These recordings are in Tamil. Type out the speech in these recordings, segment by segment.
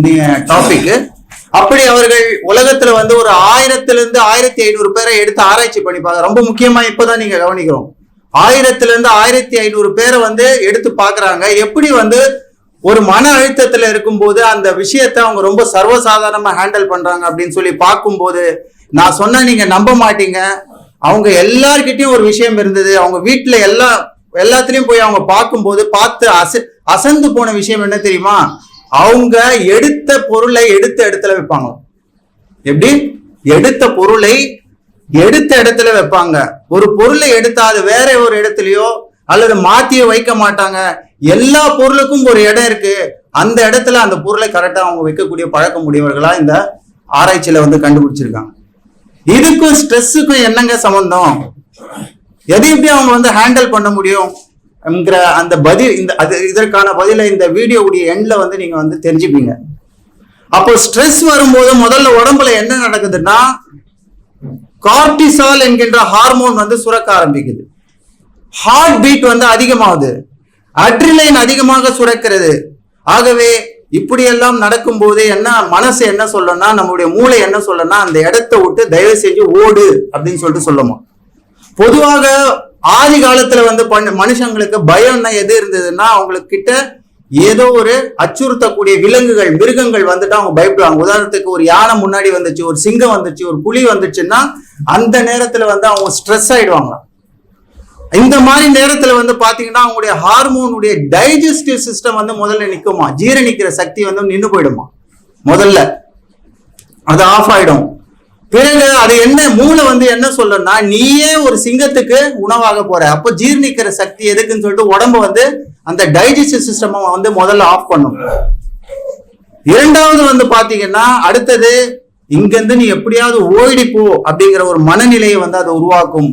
டாபிக் அப்படி அவர்கள் உலகத்துல வந்து ஒரு ஆயிரத்துல இருந்து ஆயிரத்தி ஐநூறு பேரை எடுத்து ஆராய்ச்சி பண்ணிப்பாங்க. ரொம்ப முக்கியமா இப்பதான் நீங்க கவனிக்கிறோம். ஆயிரத்துல இருந்து ஆயிரத்தி ஐநூறு பேரை வந்து எடுத்து பாக்குறாங்க. எப்படி வந்து ஒரு மன அழுத்தத்துல இருக்கும்போது அந்த விஷயத்தை அவங்க ரொம்ப சர்வசாதாரணமா ஹேண்டில் பண்றாங்க அப்படின்னு சொல்லி பார்க்கும்போது நான் சொன்னா நீங்க நம்ப மாட்டீங்க. அவங்க எல்லார்கிட்டயும் ஒரு விஷயம் இருந்தது. அவங்க வீட்டுல எல்லா எல்லாத்துலயும் போய் அவங்க பார்க்கும்போது பார்த்து அச அசந்து போன விஷயம் என்ன தெரியுமா? அவங்க எடுத்த பொருளை எடுத்த இடத்துல வைப்பாங்க. எப்படி? எடுத்த பொருளை எடுத்த இடத்துல வைப்பாங்க. ஒரு பொருளை எடுத்தா அது வேற ஒரு இடத்துலயோ அல்லது மாத்திய வைக்க மாட்டாங்க. எல்லா பொருளுக்கும் ஒரு இடம் இருக்கு. அந்த இடத்துல அந்த பொருளை கரெக்டா அவங்க வைக்கக்கூடிய பழக்கம் உடையவர்களா இந்த ஆராய்ச்சியில வந்து கண்டுபிடிச்சிருக்காங்க. இதுக்கும் ஸ்ட்ரெஸ்ஸுக்கும் என்னங்க சம்பந்தம்? எது எப்படி அவங்க வந்து ஹேண்டில் பண்ண முடியும்? என்கிற அந்த பதில் இந்த அது இதற்கான பதிலை இந்த வீடியோவுடைய எண்ட்ல வந்து நீங்க வந்து தெரிஞ்சுப்பீங்க. அப்போ ஸ்ட்ரெஸ் வரும்போது முதல்ல உடம்புல என்ன நடக்குதுன்னா கார்டிசால் என்கின்ற ஹார்மோன் வந்து சுரக்க ஆரம்பிக்குது. ஹார்ட் பீட் வந்து அதிகமாகுது. அட்ரிலைன் அதிகமாக சுரக்கிறது. ஆகவே இப்படியெல்லாம் நடக்கும்போது என்ன மனசு என்ன சொல்லணும்னா நம்மளுடைய மூளை என்ன சொல்லணும்னா அந்த இடத்த விட்டு தயவு செஞ்சு ஓடு அப்படின்னு சொல்லிட்டு சொல்லுமா. பொதுவாக ஆதி காலத்துல வந்து பண்ண மனுஷங்களுக்கு பயம்னா எது இருந்ததுன்னா அவங்களுக்கு கிட்ட ஏதோ ஒரு அச்சுறுத்தக்கூடிய விலங்குகள் மிருகங்கள் வந்துட்டு அவங்க பயப்படுவாங்க. உதாரணத்துக்கு ஒரு யானை முன்னாடி வந்துச்சு ஒரு சிங்கம் வந்துச்சு ஒரு புலி வந்துச்சுன்னா அந்த நேரத்துல வந்து அவங்க ஸ்ட்ரெஸ் ஆயிடுவாங்க. இந்த மாதிரி நேரத்துல வந்து பாத்தீங்கன்னா அவங்களுடைய ஹார்மோனுடைய டைஜஸ்டிவ் சிஸ்டம் வந்து முதல்ல நிக்குமா? ஜீரணிக்கிற சக்தி வந்து நின்று போயிடுமா? முதல்ல. அது ஆஃப் ஆயிடும். பிறகு அது என்ன மூளை வந்து என்ன சொல்லணும்னா நீயே ஒரு சிங்கத்துக்கு உணவாக போற. அப்போ ஜீரணிக்கிற சக்தி எதுக்குன்னு சொல்லிட்டு உடம்பு வந்து அந்த டைஜஸ்டிவ் சிஸ்டம் வந்து முதல்ல ஆஃப் பண்ணும். இரண்டாவது வந்து பாத்தீங்கன்னா அடுத்தது இங்கிருந்து நீ எப்படியாவது ஓடி போ அப்படிங்கிற ஒரு மனநிலையை வந்து அதை உருவாக்கும்.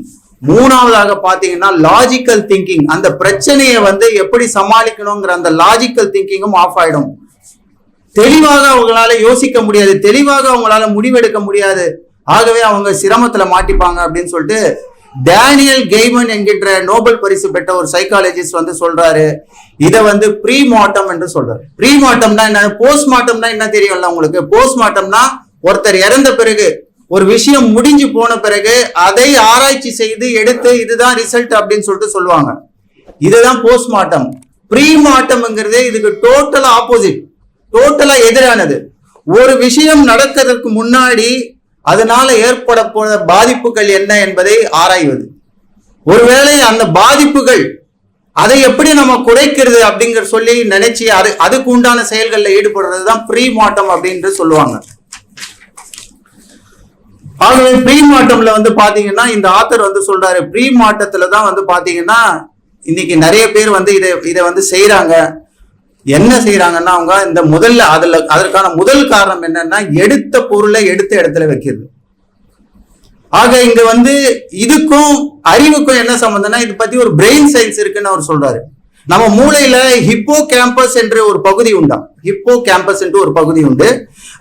மூணாவதாக பாத்தீங்கன்னா லாஜிக்கல் திங்கிங் அந்த பிரச்சனையை வந்து எப்படி சமாளிக்கணுங்கிற அந்த லாஜிக்கல் திங்கிங்கும் ஆஃப் ஆயிடும். தெளிவாக அவங்களால யோசிக்க முடியாது. தெளிவாக அவங்களால முடிவெடுக்க முடியாது. ஆகவே அவங்க சிரமத்துல மாட்டிப்பாங்க அப்படின்னு சொல்லிட்டு டேனியல் கெய்மன் என்கின்ற நோபல் பரிசு பெற்ற ஒரு சைக்காலஜிஸ்ட் வந்து சொல்றாரு. இதை வந்து ப்ரீ மார்ட்டம் என்று சொல்றாரு. ப்ரீ மார்ட்டம்னா என்ன போஸ்ட் மார்ட்டம்னா என்ன தெரியும்ல உங்களுக்கு? போஸ்ட் மார்ட்டம்னா ஒருத்தர் இறந்த பிறகு ஒரு விஷயம் முடிஞ்சு போன பிறகு அதை ஆராய்ச்சி செய்து எடுத்து இதுதான் ரிசல்ட் அப்படின்னு சொல்லிட்டு சொல்லுவாங்க. இதுதான் போஸ்ட்மார்ட்டம் ப்ரீ மார்ட்டம்ங்கிறது இதுக்கு டோட்டலா ஆப்போசிட் டோட்டலா எதிரானது. ஒரு விஷயம் நடக்கிறதுக்கு முன்னாடி அதனால ஏற்பட பாதிப்புகள் என்ன என்பதை ஆராய்வது. ஒருவேளை அந்த பாதிப்புகள் அதை எப்படி நம்ம குறைக்கிறது அப்படிங்கிற சொல்லி நினைச்சு அது அதுக்கு உண்டான செயல்களில் ஈடுபடுறது தான் ப்ரீ மாட்டம் அப்படின்னு சொல்லுவாங்க. ஆகவே ப்ரீ மாட்டம்ல வந்து பாத்தீங்கன்னா இந்த ஆத்தர் வந்து சொல்றாரு ப்ரீ மாட்டத்துல தான் வந்து பாத்தீங்கன்னா இன்னைக்கு நிறைய பேர் வந்து இதை இதை வந்து செய்யறாங்க என்ன செய்யறாங்கன்னா அவங்க இந்த முதல்ல அதுல அதற்கான முதல் காரணம் என்னன்னா எடுத்த பொருளை எடுத்த இடத்துல வைக்கிறது. ஆக இங்க வந்து இதுக்கும் அறிவுக்கும் என்ன சம்பந்தம்னா இது பத்தி ஒரு பிரெயின் சயின்ஸ் இருக்குன்னு அவர் சொல்றாரு. நம்ம மூளையில ஹிப்போ கேம்பஸ் என்ற ஒரு பகுதி உண்டாம் ஹிப்போ கேம்பஸ் என்று ஒரு பகுதி உண்டு.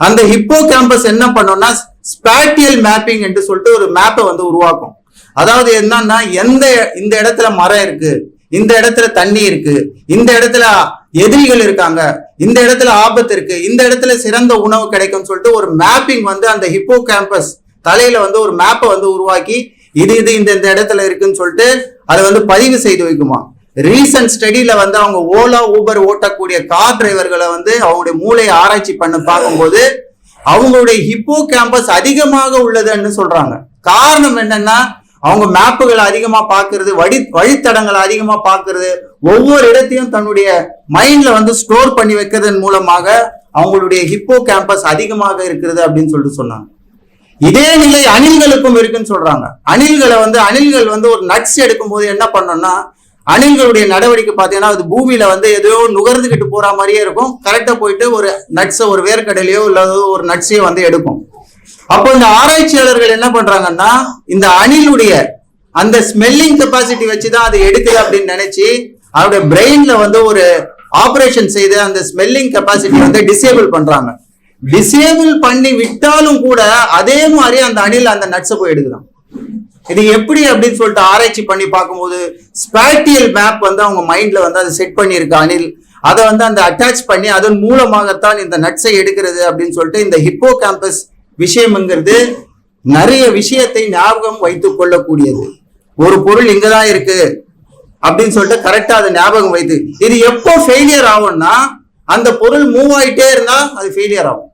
அந்த ஹிப்போ கேம்பஸ் என்ன பண்ணோம்னா ஸ்பேட்டியல் மேப்பிங் என்று சொல்லிட்டு ஒரு மேப்பை வந்து உருவாக்கும். அதாவது என்னன்னா எந்த இந்த இடத்துல மரம் இருக்கு இந்த இடத்துல தண்ணி இருக்கு இந்த இடத்துல எதிரிகள் இருக்காங்க இந்த இடத்துல ஆபத்து இருக்கு இந்த இடத்துல சிறந்த உணவு கிடைக்கும்னு சொல்லிட்டு ஒரு மேப்பிங் வந்து அந்த ஹிப்போ கேம்பஸ் தலையில வந்து ஒரு மேப்பை வந்து உருவாக்கி இது இது இந்த இந்த இடத்துல இருக்குன்னு சொல்லிட்டு அதை வந்து பதிவு செய்து வைக்குமா? ரீசன்ட் ஸ்டடியில வந்து அவங்க ஓலா ஊபர் ஓட்டக்கூடிய கார் டிரைவர்களை வந்து அவங்களுடைய மூளையை ஆராய்ச்சி பண்ண பார்க்கும்போது அவங்களுடைய ஹிப்போ கேம்பஸ் அதிகமாக உள்ளதுன்னு சொல்றாங்க. காரணம் என்னன்னா அவங்க மேப்புகளை அதிகமா பாக்குறது வழி வழித்தடங்களை அதிகமா பாக்குறது ஒவ்வொரு இடத்தையும் தன்னுடைய மைண்ட்ல வந்து ஸ்டோர் பண்ணி வைக்கிறதன் மூலமாக அவங்களுடைய ஹிப்போ கேம்பஸ் அதிகமாக இருக்கிறது அப்படின்னு சொல்லிட்டு சொன்னாங்க. இதே நிலை அணில்களுக்கும் இருக்குன்னு சொல்றாங்க. அணில்களை வந்து அணில்கள் வந்து ஒரு நட்ஸ் எடுக்கும் போது என்ன பண்ணோம்னா அணில்களுடைய நடவடிக்கை பார்த்தீங்கன்னா அது பூமியில வந்து ஏதோ நுகர்ந்துகிட்டு போற மாதிரியே இருக்கும். கரெக்டா போயிட்டு ஒரு நட்ஸை ஒரு வேர்க்கடலையோ இல்லாத ஒரு நட்ஸையோ வந்து எடுக்கும். அப்போ இந்த ஆராய்ச்சியாளர்கள் என்ன பண்றாங்கன்னா இந்த அணிலுடைய அந்த ஸ்மெல்லிங் கெப்பாசிட்டி வச்சுதான் அதை எடுக்குது அப்படின்னு நினைச்சு அவருடைய பிரெயின்ல வந்து ஒரு ஆபரேஷன் செய்து அந்த ஸ்மெல்லிங் கெப்பாசிட்டி வந்து டிசேபிள் பண்றாங்க. டிசேபிள் பண்ணி விட்டாலும் கூட அதே மாதிரி அந்த அணில் அந்த நட்ஸை போய் எடுக்கிறான் இது எப்படி அப்படின்னு சொல்லிட்டு ஆராய்ச்சி பண்ணி பார்க்கும்போது ஸ்பேட்டியல் மேப் வந்து அவங்க மைண்ட்ல வந்து அதை செட் பண்ணியிருக்க அணில். அதை வந்து அந்த அட்டாச் பண்ணி அதன் மூலமாகத்தான் இந்த நட்ஸை எடுக்கிறது அப்படின்னு சொல்லிட்டு இந்த ஹிப்போ கேம்பஸ் விஷயம்ங்கிறது நிறைய விஷயத்தை ஞாபகம் வைத்துக் கொள்ளக்கூடியது. ஒரு பொருள் இங்கதான் இருக்கு அப்படின்னு சொல்லிட்டு கரெக்டா அதை ஞாபகம் வைத்து இது எப்போ ஃபெயிலியர் ஆகும்னா அந்த பொருள் மூவ் ஆயிட்டே இருந்தா அது ஃபெயிலியர் ஆகும்.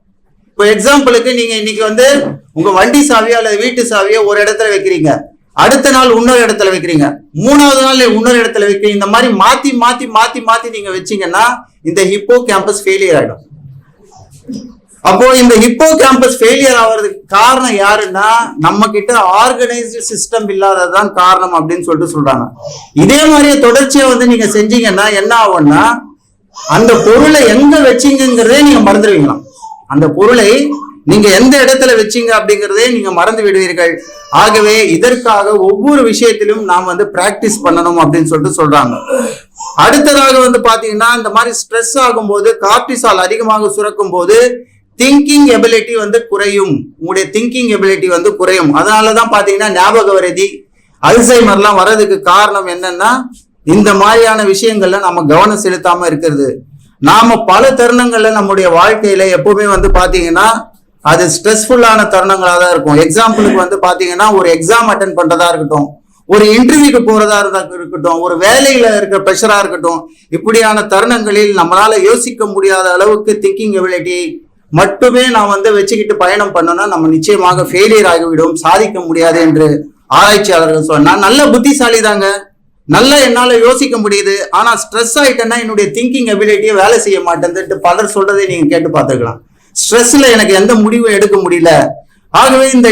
இப்போ எக்ஸாம்பிளுக்கு நீங்க இன்னைக்கு வந்து உங்க வண்டி சாவியோ அல்லது வீட்டு சாவியோ ஒரு இடத்துல வைக்கிறீங்க. அடுத்த நாள் இன்னொரு இடத்துல வைக்கிறீங்க. மூணாவது நாள் இன்னொரு இடத்துல வைக்கிறீங்க. இந்த மாதிரி மாத்தி மாத்தி மாத்தி மாத்தி நீங்க வச்சீங்கன்னா இந்த ஹிப்போ கேம்பஸ் ஃபெயிலியர் ஆகிடும் அப்போ இந்த ஹிப்போ கேம்பஸ் ஃபெயிலியர் ஆகிறதுக்கு காரணம் யாருன்னா நம்ம கிட்ட ஆர்கனைஸ்டு சிஸ்டம் இல்லாததான் காரணம் அப்படின்னு சொல்லிட்டு சொல்றாங்க. இதே மாதிரியே தொடர்ச்சியா வந்து நீங்க செஞ்சீங்கன்னா என்ன ஆகும்னா அந்த பொருளை எங்க வச்சீங்கிறதே நீங்க மறந்துடுவீங்களாம் அந்த பொருளை நீங்க எந்த இடத்துல வச்சீங்க அப்படிங்கறதே நீங்க மறந்து விடுவீர்கள். ஆகவே இதற்காக ஒவ்வொரு விஷயத்திலும் நாம் வந்து பிராக்டிஸ் பண்ணணும் அப்படின்னு சொல்லிட்டு சொல்றாங்க. அடுத்ததாக வந்து பாத்தீங்கன்னா இந்த மாதிரி ஸ்ட்ரெஸ் ஆகும்போது கார்டிசால் அதிகமாக சுரக்கும் போது திங்கிங் எபிலிட்டி வந்து குறையும். உங்களுடைய திங்கிங் எபிலிட்டி வந்து குறையும். அதனாலதான் பாத்தீங்கன்னா ஞாபக வரதி அல்சைமர்லாம் வர்றதுக்கு காரணம் என்னன்னா இந்த மாதிரியான விஷயங்கள்ல நம்ம கவனம் செலுத்தாம இருக்கிறது. நாம பல தருணங்கள்ல நம்முடைய வாழ்க்கையில எப்பவுமே வந்து பாத்தீங்கன்னா அது ஸ்ட்ரெஸ்ஃபுல்லான தருணங்களா தான் இருக்கும். எக்ஸாம்பிளுக்கு வந்து பாத்தீங்கன்னா ஒரு எக்ஸாம் அட்டன் பண்றதா இருக்கட்டும் ஒரு இன்டர்வியூக்கு போறதா இருந்தா இருக்கட்டும் ஒரு வேலையில இருக்கிற ப்ரெஷரா இருக்கட்டும் இப்படியான தருணங்களில் நம்மளால யோசிக்க முடியாத அளவுக்கு திங்கிங் எபிலிட்டி மட்டுமே நான் வந்து வச்சுக்கிட்டு பயணம் பண்ணோம்னா நம்ம நிச்சயமாக ஃபெயிலியர் ஆகிவிடும் சாதிக்க முடியாது என்று ஆராய்ச்சியாளர்கள் சொன்னா நல்ல புத்திசாலி தாங்க நல்லா என்னால யோசிக்க முடியுது. ஆனா ஸ்ட்ரெஸ் ஆயிட்டேன்னா என்னுடைய திங்கிங் அபிலிட்டியை வேலை செய்ய மாட்டேன்ட்டு பலர் சொல்றதை நீங்க கேட்டு பார்த்துருக்கலாம் ஸ்ட்ரெஸ்ல எனக்கு எந்த முடிவும் எடுக்க முடியல. ஆகவே இந்த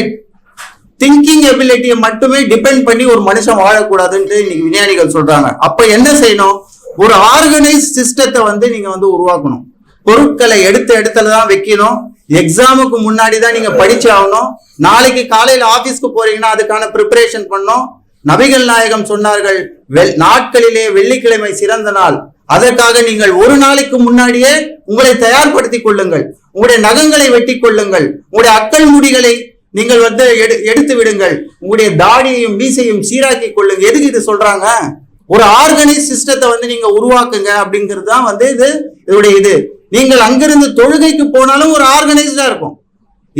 திங்கிங் எபிலிட்டியை மட்டுமே டிபெண்ட் பண்ணி ஒரு மனுஷன் வாழக்கூடாதுன்ட்டு இன்னைக்கு விஞ்ஞானிகள் சொல்றாங்க. அப்ப என்ன செய்யணும்? ஒரு ஆர்கனைஸ் சிஸ்டத்தை வந்து நீங்க வந்து உருவாக்கணும். பொருட்களை எடுத்த இடத்துல தான் வைக்கணும். எக்ஸாமுக்கு முன்னாடி தான் நீங்க படிச்சு ஆகணும். நாளைக்கு காலையில ஆபீஸ்க்கு போறீங்கன்னா அதுக்கான ப்ரிப்பரேஷன் பண்ணும் நபிகள் நாயகம் சொன்னார்கள் வெள் நாட்களிலே வெள்ளிக்கிழமை சிறந்த நாள். அதற்காக நீங்கள் ஒரு நாளைக்கு முன்னாடியே உங்களை தயார்படுத்திக் கொள்ளுங்கள். உங்களுடைய நகங்களை வெட்டி கொள்ளுங்கள். உங்களுடைய அக்கல் முடிகளை நீங்கள் வந்து எடு- எடுத்து விடுங்கள். உங்களுடைய தாடியையும் மீசையும் சீராக்கி கொள்ளுங்க. எதுக்கு இது சொல்றாங்க? ஒரு ஆர்கனைஸ் சிஸ்டத்தை வந்து நீங்க உருவாக்குங்க அப்படிங்கிறது தான் வந்து இது இதோடைய இது. நீங்கள் அங்கிருந்து தொழுகைக்கு போனாலும் ஒரு ஆர்கனைஸ்டா இருக்கும்.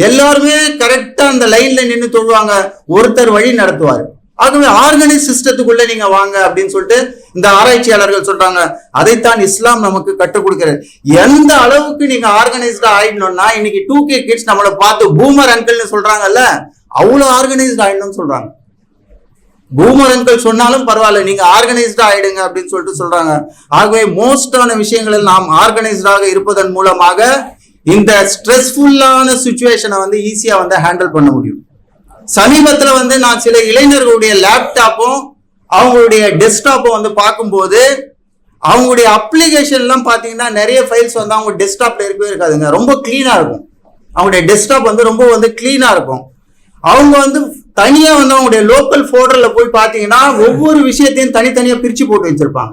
எல்லாருமே கரெக்டா அந்த லைன்ல நின்று தொழுவாங்க. ஒருத்தர் வழி நடத்துவார். ஆகவே ஆர்கனைஸ் சிஸ்டத்துக்குள்ள நீங்க வாங்க அப்படின்னு சொல்லிட்டு இந்த ஆராய்ச்சியாளர்கள் சொல்றாங்க. அதைத்தான் இஸ்லாம் நமக்கு கற்றுக் கொடுக்கிறது. எந்த அளவுக்கு நீங்க ஆர்கனைஸ்டா ஆயிடணும்னா இன்னைக்கு டூ கே கிட்ஸ் நம்மளை பார்த்து பூமர் அங்கிள்னு சொல்றாங்கல்ல அவ்வளவு ஆர்கனைஸ்ட் ஆயிடணும்னு சொல்றாங்க. பூமரங்கள் சொன்னாலும் பரவாயில்ல. நீங்க ஆர்கனைஸ்டா ஆயிடுங்க அப்படின்னு சொல்லிட்டு சொல்றாங்க. ஆகவே மோஸ்டான விஷயங்களில் நாம் ஆர்கனைஸ்டாக இருப்பதன் மூலமாக இந்த ஸ்ட்ரெஸ்ஃபுல்லான சுச்சுவேஷனை வந்து ஈஸியா வந்து ஹேண்டில் பண்ண முடியும். சமீபத்துல வந்து நான் சில இளைஞர்களுடைய லேப்டாப்பும் அவங்களுடைய டெஸ்க்டாப்பும் வந்து பார்க்கும்போது அவங்களுடைய அப்ளிகேஷன்லாம் பார்த்தீங்கன்னா நிறைய ஃபைல்ஸ் வந்து அவங்க டெஸ்க்டாப்ல இருக்கவே இருக்காதுங்க. ரொம்ப கிளீனாக இருக்கும். அவங்களுடைய டெஸ்க்டாப் வந்து ரொம்ப வந்து கிளீனாக இருக்கும். அவங்க வந்து தனியா வந்து அவங்களுடைய லோக்கல் போர்டர்ல போய் பாத்தீங்கன்னா ஒவ்வொரு விஷயத்தையும் தனித்தனியா பிரிச்சு போட்டு வச்சிருப்பாங்க.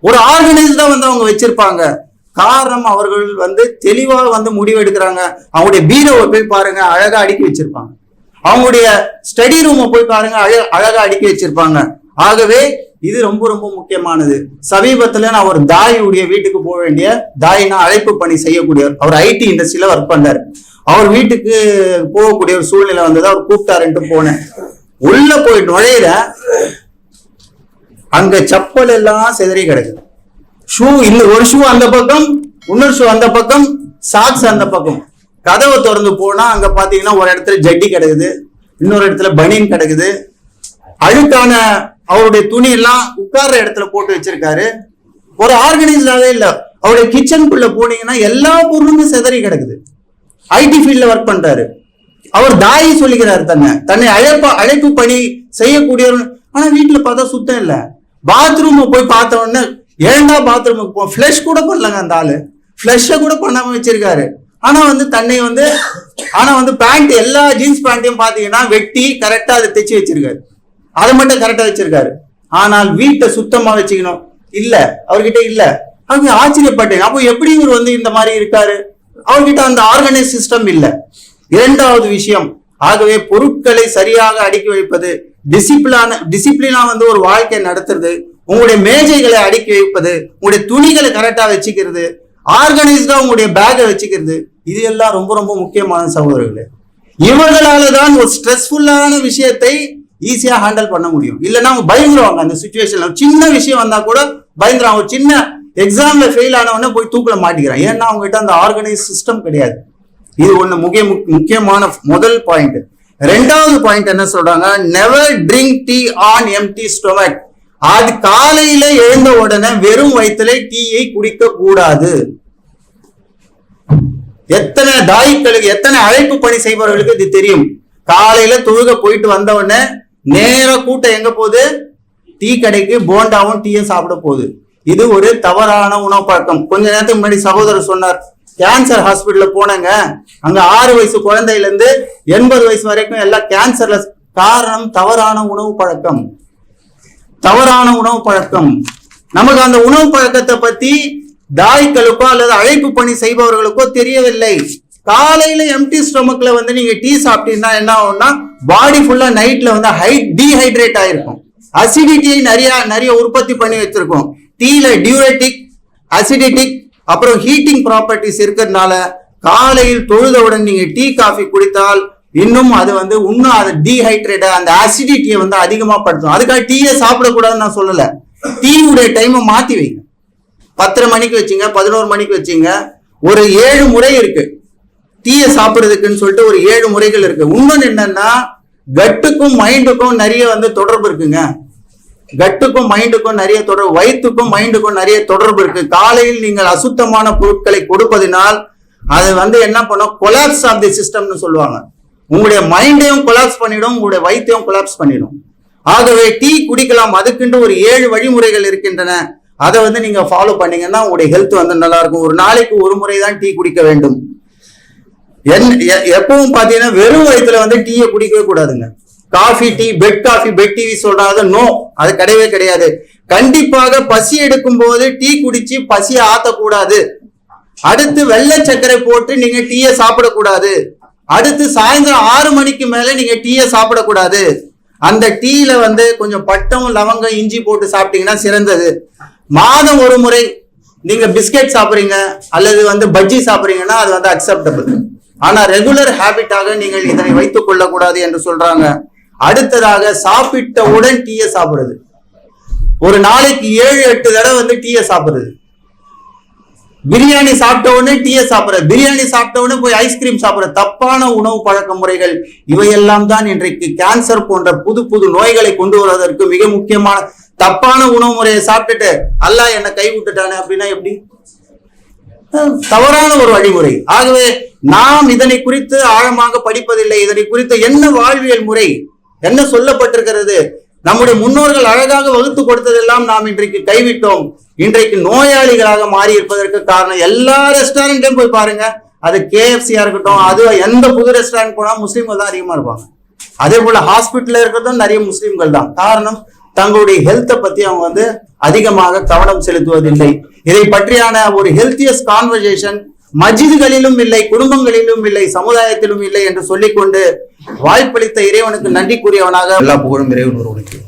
ஒரு ஆர்கனைஸ்டா வந்து அவங்க வச்சிருப்பாங்க. காரணம் அவர்கள் வந்து தெளிவாக வந்து முடிவு எடுக்கிறாங்க. அவங்களுடைய பீரோவை போய் பாருங்க அழகா அடுக்கி வச்சிருப்பாங்க. அவங்களுடைய ஸ்டடி ரூமை போய் பாருங்க அழ- அழகா அடுக்கி வச்சிருப்பாங்க. ஆகவே இது ரொம்ப ரொம்ப முக்கியமானது. சமீபத்துல நான் ஒரு தாயுடைய வீட்டுக்கு போக வேண்டிய தாயினா அழைப்பு பணி செய்யக்கூடிய அவர் ஐடி இண்டஸ்ட்ரியில ஒர்க் பண்ணாரு அவர் வீட்டுக்கு போகக்கூடிய ஒரு சூழ்நிலை வந்தது. அவர் கூப்பிட்டாருன்ட்டு போனேன். உள்ள போய் நுழையிற அங்க செப்பல் எல்லாம் சிதறி கிடக்குது. ஷூ இந்த ஒரு ஷூ அந்த பக்கம் இன்னொரு ஷூ அந்த பக்கம் சாக்ஸ் அந்த பக்கம். கதவை திறந்து போனா அங்க பாத்தீங்கன்னா ஒரு இடத்துல ஜட்டி கிடக்குது. இன்னொரு இடத்துல பனியன் கிடக்குது. அழுக்கான அவருடைய துணி எல்லாம் உட்கார்ற இடத்துல போட்டு வச்சிருக்காரு. ஒரு ஆர்கனைஸ்டாவே இல்லை. அவருடைய கிச்சனுக்குள்ள போனீங்கன்னா எல்லா பொருளுமே சிதறி கிடக்குது. ஐடி ஃபீல்ட்ல ஒர்க் பண்றாரு. அவர் தாயி சொல்லிக்கிறார் தன்னை. தன்னை அழைப்ப அழைப்பு பணி செய்யக்கூடியவர். ஆனா வீட்டுல பார்த்தா சுத்தம் இல்ல. பாத்ரூம் போய் பார்த்த உடனே ஏண்டா பாத்ரூமுக்கு போ? ஃப்ளஷ் கூட பண்ணலங்க அந்த ஆளு. ஃப்ளஷ கூட பண்ணாம வச்சிருக்காரு. ஆனா வந்து தன்னை வந்து ஆனா வந்து பேண்ட் எல்லா ஜீன்ஸ் பேண்ட்டையும் பாத்தீங்கன்னா வெட்டி கரெக்டா அதை தைச்சு வச்சிருக்காரு. அதை மட்டும் கரெக்டா வச்சிருக்காரு. ஆனால் வீட்டை சுத்தமா வச்சுக்கணும். இல்ல. அவர்கிட்ட இல்ல. அவங்க ஆச்சரியப்பட்டேன். அப்போ எப்படி இவர் வந்து இந்த மாதிரி இருக்காரு? அவர்கிட்ட அந்த ஆர்கனைஸ் சிஸ்டம் இல்ல. இரண்டாவது விஷயம் ஆகவே பொருட்களை சரியாக அடுக்கி வைப்பது டிசிப்ளான டிசிப்ளினா வந்து ஒரு வாழ்க்கை நடத்துறது உங்களுடைய மேஜைகளை அடுக்கி வைப்பது உங்களுடைய துணிகளை கரெக்டா வச்சுக்கிறது ஆர்கனைஸ்டா உங்களுடைய பேக்கை வச்சுக்கிறது இது எல்லாம் ரொம்ப ரொம்ப முக்கியமான சகோதரர்களே. இவர்களால தான் ஒரு ஸ்ட்ரெஸ்ஃபுல்லான விஷயத்தை ஈஸியா ஹேண்டில் பண்ண முடியும். இல்லைன்னா அவங்க பயந்துருவாங்க அந்த சுச்சுவேஷன்ல சின்ன விஷயம் வந்தா கூட பயந்துருவாங்க. ஒரு சின்ன எக்ஸாம்ல ஃபெயில் ஆனவொடனே போய் தூக்கில மாட்டிக்கிறான். ஏன்னா அவங்ககிட்ட அந்த ஆர்கனைஸ் சிஸ்டம் கிடையாது. இது ஒண்ணு முக்கிய முக்கியமான முதல் பாயிண்ட் ரெண்டாவது பாயிண்ட் என்ன சொல்றாங்க? Never drink tea on empty stomach அது காலையில எழுந்த உடனே வெறும் வயிற்றுல டீயை குடிக்க கூடாது. எத்தனை தாய்க்களுக்கு எத்தனை அழைப்பு பணி செய்பவர்களுக்கு இது தெரியும். காலையில தொழுக போயிட்டு வந்த உடனே நேர கூட்டம் எங்க போகுது? டீ கடைக்கு போண்டாவும் டீயும் சாப்பிட போகுது. இது ஒரு தவறான உணவு பழக்கம் கொஞ்ச நேரத்துக்கு முன்னாடி சகோதரர் சொன்னார் கேன்சர் ஹாஸ்பிட்டல்ல போனேங்க. அங்க ஆறு வயசு குழந்தையில இருந்து எண்பது வயசு வரைக்கும் எல்லாம் கேன்சர்ல காரணம் தவறான உணவு பழக்கம். தவறான உணவு பழக்கம். நமக்கு அந்த உணவு பழக்கத்தை பத்தி தாய்க்களுக்கோ அல்லது அழைப்பு பணி செய்பவர்களுக்கோ தெரியவில்லை. காலையில எம்டி ஸ்டொமக்ல வந்து நீங்க டீ சாப்பிட்டீங்கன்னா என்ன ஆகும்னா பாடி ஃபுல்லா நைட்ல வந்து ஹை டீஹைட்ரேட் ஆயிருக்கும். அசிடிட்டியை நிறைய நிறைய உற்பத்தி பண்ணி வச்சிருக்கோம். டீல டியூரட்டிக் அசிடிட்டிக் அப்புறம் ஹீட்டிங் ப்ராப்பர்ட்டிஸ் இருக்கிறதுனால காலையில் தொழுதவுடன் நீங்க டீ காஃபி குடித்தால் இன்னும் அது வந்து இன்னும் அது டீஹைட்ரேட் அந்த அசிடிட்டியை வந்து அதிகமா படுத்தும். அதுக்காக டீயை சாப்பிடக்கூடாதுன்னு நான் சொல்லல. டீயுடைய டைமை மாத்தி வைங்க. பத்தரை மணிக்கு வச்சுங்க பதினோரு மணிக்கு வச்சுங்க. ஒரு ஏழு முறை இருக்கு. டீயை சாப்பிடுறதுக்குன்னு சொல்லிட்டு ஒரு ஏழு முறைகள் இருக்கு. இன்னொன்னு என்னன்னா கட்டுக்கும் மைண்டுக்கும் நிறைய வந்து தொடர்பு இருக்குங்க. கட்டுக்கும் மைண்டுக்கும் நிறைய தொடர்பு வயிற்றுக்கும் மைண்டுக்கும் நிறைய தொடர்பு இருக்கு. காலையில் நீங்கள் அசுத்தமான பொருட்களை கொடுப்பதினால் அது வந்து என்ன பண்ணும்? கொலாப்ஸ் ஆஃப் தி சிஸ்டம்னு சொல்லுவாங்க. உங்களுடைய மைண்டையும் கொலாப்ஸ் பண்ணிடும் உங்களுடைய வயிற்றையும் கொலாப்ஸ் பண்ணிடும். ஆகவே டீ குடிக்கலாம் அதுக்குன்ட்டு ஒரு ஏழு வழிமுறைகள் இருக்கின்றன. அதை வந்து நீங்க ஃபாலோ பண்ணீங்கன்னா உங்களுடைய ஹெல்த் வந்து நல்லா இருக்கும். ஒரு நாளைக்கு ஒரு முறை தான் டீ குடிக்க வேண்டும். என் எப்பவும் பார்த்தீங்கன்னா வெறும் வயிற்றுல வந்து டீயை குடிக்கவே கூடாதுங்க. Coffee tea bed coffee bed TV சொல்றாத no அது கிடையவே கிடையாது. கண்டிப்பாக பசி எடுக்கும் போது டீ குடிச்சு பசியை ஆத்தக்கூடாது. அடுத்து வெள்ளை சர்க்கரை போட்டு நீங்க டீயை சாப்பிடக்கூடாது. அடுத்து சாயந்தரம் ஆறு மணிக்கு மேல நீங்க டீயை சாப்பிடக்கூடாது. அந்த டீல வந்து கொஞ்சம் பட்டம் லவங்கம் இஞ்சி போட்டு சாப்பிட்டீங்கன்னா சிறந்தது. மாதம் ஒரு முறை நீங்க பிஸ்கெட் சாப்பிடுறீங்க அல்லது வந்து பஜ்ஜி சாப்பிடுறீங்கன்னா அது வந்து அக்செப்டபிள் ஆனா ரெகுலர் ஹேபிட்டாக நீங்கள் இதனை வைத்துக் கொள்ளக்கூடாது என்று சொல்றாங்க. அடுத்ததாக சாப்பிட்டவுடன் டீயை சாப்பிடுறது. ஒரு நாளைக்கு ஏழு எட்டு தடவை வந்து டீயை சாப்பிடுறது. பிரியாணி சாப்பிட்ட உடனே டீயை சாப்பிடுறது. பிரியாணி சாப்பிட்ட உடனே போய் ஐஸ்கிரீம் சாப்பிட்ற தப்பான உணவு பழக்க முறைகள் இவையெல்லாம் தான் இன்றைக்கு கேன்சர் போன்ற புது புது நோய்களை கொண்டு வருவதற்கு மிக முக்கியமான தப்பான உணவு முறையை சாப்பிட்டுட்டு அல்லாஹ் என்னை கை விட்டுட்டானே அப்படின்னா எப்படி? தவறான ஒரு வழிமுறை. ஆகவே நாம் இதனை குறித்து ஆழமாக படிப்பதில்லை. இதனை குறித்து என்ன வாழ்வியல் முறை? என்ன சொல்லப்பட்டிருக்கிறது? நம்முடைய முன்னோர்கள் அழகாக வகுத்து கொடுத்ததெல்லாம் நாம் இன்றைக்கு கைவிட்டோம். இன்றைக்கு நோயாளிகளாக மாறி இருப்பதற்கு காரணம் எல்லா ரெஸ்டாரண்ட்டையும் போய் பாருங்க. அது கேஎஃப்சியா இருக்கட்டும் அது எந்த புது ரெஸ்டாரண்ட் போனா முஸ்லீம்கள் தான் அதிகமா இருப்பாங்க. அதே போல ஹாஸ்பிட்டல்ல இருக்கிறதும் நிறைய முஸ்லீம்கள் தான். காரணம் தங்களுடைய ஹெல்த்தை பத்தி அவங்க வந்து அதிகமாக கவனம் செலுத்துவதில்லை. இதை பற்றியான ஒரு ஹெல்த்தியஸ்ட் கான்வர்சேஷன் மஜிதுகளிலும் இல்லை குடும்பங்களிலும் இல்லை சமுதாயத்திலும் இல்லை என்று சொல்லிக்கொண்டு வாய்ப்பளித்த இறைவனுக்கு நன்றி கூறியவனாக எல்லா புகழும் இறைவன் ஒருவனுக்கு